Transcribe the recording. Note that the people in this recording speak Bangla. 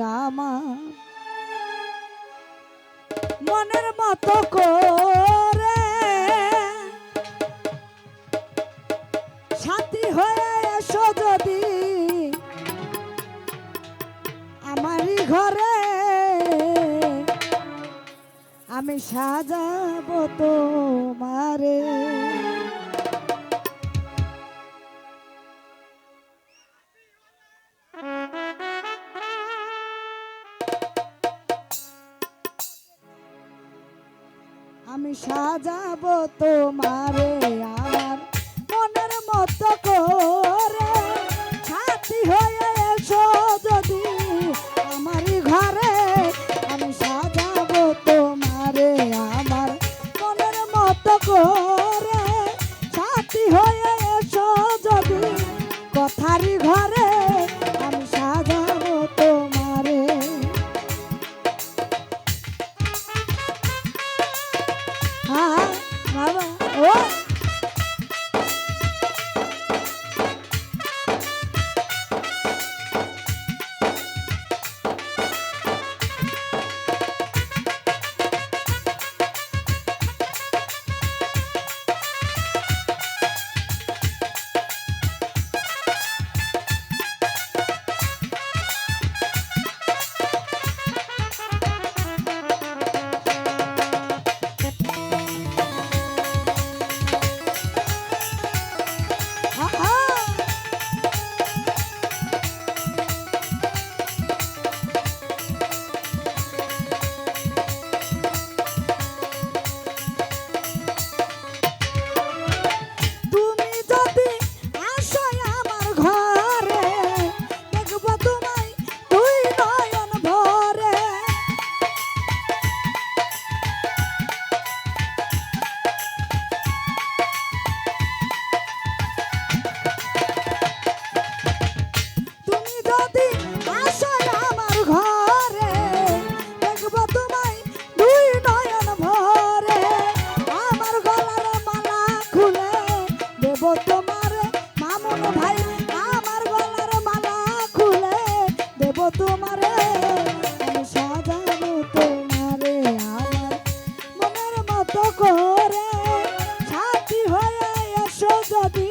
আমার। মনের মতো করে শান্তি হয়ে এসো যদি আমারই ঘরে। আমি সাজাবো তোমারে। আমি সাজাবো তোমারে আমার মনের মতো করে। সাথী হয়ে এসো যদি আমার ঘরে। আমি সাজাবো তোমারে আমার মনের মতো করে। সাথী হয়ে বাবা ও। baby.